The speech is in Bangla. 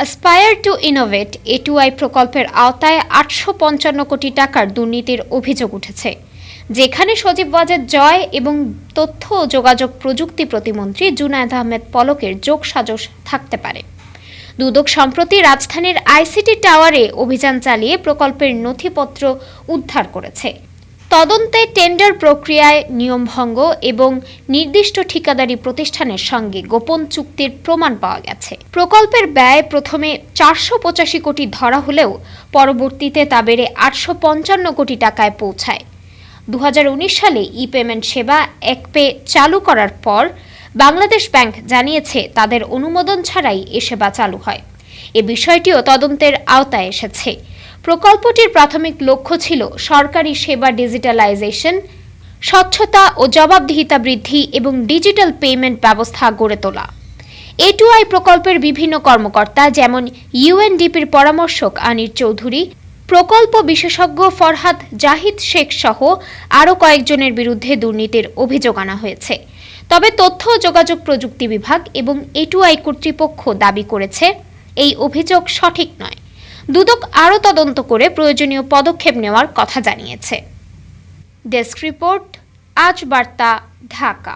অ্যাসপায়ার টু ইনোভেট এটুআই প্রকল্পের আওতায় আটশো পঞ্চান্ন কোটি টাকার দুর্নীতির অভিযোগ উঠেছে। যেখানে সজীব ওয়াজেদ জয় এবং তথ্য ও যোগাযোগ প্রযুক্তি প্রতিমন্ত্রী জুনায়দ আহমেদ পলকের যোগসাজশ থাকতে পারে। দুদক সম্প্রতি রাজধানীর আইসিটি টাওয়ারে অভিযান চালিয়ে প্রকল্পের নথিপত্র উদ্ধার করেছে। তদন্তে টেন্ডার প্রক্রিয়ায় নিয়মভঙ্গ এবং নির্দিষ্ট ঠিকাদারি প্রতিষ্ঠানের সঙ্গে গোপন চুক্তির প্রমাণ পাওয়া গেছে। প্রকল্পের ব্যয় প্রথমে চারশো পঁচাশি কোটি ধরা হলেও পরবর্তীতে তা বেড়ে আটশো পঞ্চান্ন কোটি টাকায় পৌঁছায়। দু হাজার উনিশ সালে ই পেমেন্ট সেবা এক পে চালু করার পর বাংলাদেশ ব্যাংক জানিয়েছে তাদের অনুমোদন ছাড়াই এ সেবা চালু হয়। এ বিষয়টিও তদন্তের আওতায় এসেছে। প্রকল্পটির প্রাথমিক লক্ষ্য ছিল সরকারি সেবা ডিজিটালাইজেশন, স্বচ্ছতা ও জবাবদিহিতা বৃদ্ধি এবং ডিজিটাল পেমেন্ট ব্যবস্থা গড়ে তোলা। এটুআই প্রকল্পের বিভিন্ন কর্মকর্তা যেমন ইউএনডিপির পরামর্শক আনির চৌধুরী, প্রকল্প বিশেষজ্ঞ ফরহাদ জাহিদ শেখ সহ আরও কয়েকজনের বিরুদ্ধে দুর্নীতির অভিযোগ আনা হয়েছে। তবে তথ্য যোগাযোগ প্রযুক্তি বিভাগ এবং এটুআই কর্তৃপক্ষ দাবি করেছে, এই অভিযোগ সঠিক নয়। দুদক আরও তদন্ত করে প্রয়োজনীয় পদক্ষেপ নেওয়ার কথা জানিয়েছে। ডেস্ক রিপোর্ট আজ বার্তা ঢাকা।